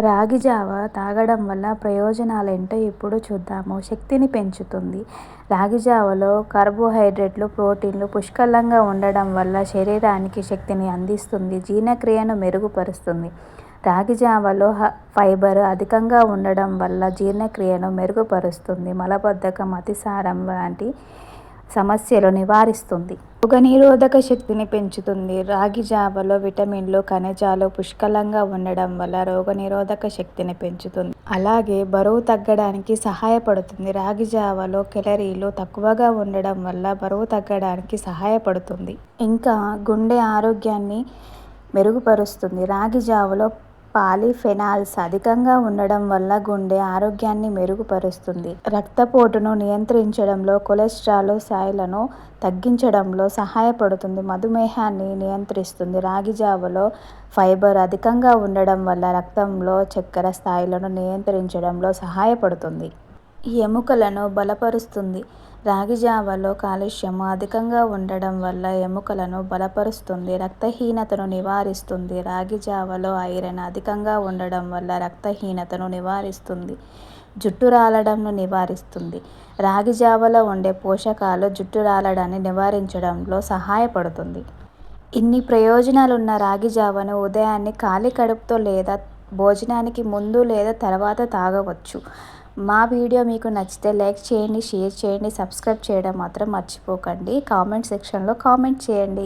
రాగి జావ తాగడం వల్ల ప్రయోజనాలేంటో ఇప్పుడు చూద్దాము. శక్తిని పెంచుతుంది. రాగి జావలో కార్బోహైడ్రేట్లు ప్రోటీన్లు పుష్కలంగా ఉండడం వల్ల శరీరానికి శక్తిని అందిస్తుంది. జీర్ణక్రియను మెరుగుపరుస్తుంది. రాగి జావలో ఫైబర్ అధికంగా ఉండడం వల్ల జీర్ణక్రియను మెరుగుపరుస్తుంది. మలబద్ధకం అతిసారం లాంటి సమస్యలు నివారిస్తుంది. రోగనిరోధక శక్తిని పెంచుతుంది. రాగి జావలో విటమిన్లు ఖనిజాలు పుష్కలంగా ఉండడం వల్ల రోగనిరోధక శక్తిని పెంచుతుంది. అలాగే బరువు తగ్గడానికి సహాయపడుతుంది. రాగి జావలో కెలరీలు తక్కువగా ఉండడం వల్ల బరువు తగ్గడానికి సహాయపడుతుంది. ఇంకా గుండె ఆరోగ్యాన్ని మెరుగుపరుస్తుంది. రాగి జావలో పాలిఫెనాల్స్ అధికంగా ఉండడం వల్ల గుండె ఆరోగ్యాన్ని మెరుగుపరుస్తుంది. రక్తపోటును నియంత్రించడంలో కొలెస్ట్రాల్ స్థాయిలను తగ్గించడంలో సహాయపడుతుంది. మధుమేహాన్ని నియంత్రిస్తుంది. రాగి జావలో ఫైబర్ అధికంగా ఉండడం వల్ల రక్తంలో చక్కెర స్థాయిలను నియంత్రించడంలో సహాయపడుతుంది. ఎముకలను బలపరుస్తుంది. రాగి జావలో కాల్షియం అధికంగా ఉండడం వల్ల ఎముకలను బలపరుస్తుంది రక్తహీనతను నివారిస్తుంది. రాగి జావలో ఐరన్ అధికంగా ఉండడం వల్ల రక్తహీనతను నివారిస్తుంది జుట్టు రాలడంను నివారిస్తుంది. రాగి జావలో ఉండే పోషకాలు జుట్టు రాలడాన్ని నివారించడంలో సహాయపడుతుంది. ఇన్ని ప్రయోజనాలున్న రాగి జావను ఉదయాన్నే ఖాళీ కడుపుతో లేదా భోజనానికి ముందు లేదా తర్వాత తాగవచ్చు. మా వీడియో మీకు నచ్చితే లైక్ చేయండి షేర్ చేయండి సబ్స్క్రైబ్ చేయడం మాత్రం మర్చిపోకండి. కామెంట్ సెక్షన్లో కామెంట్ చేయండి.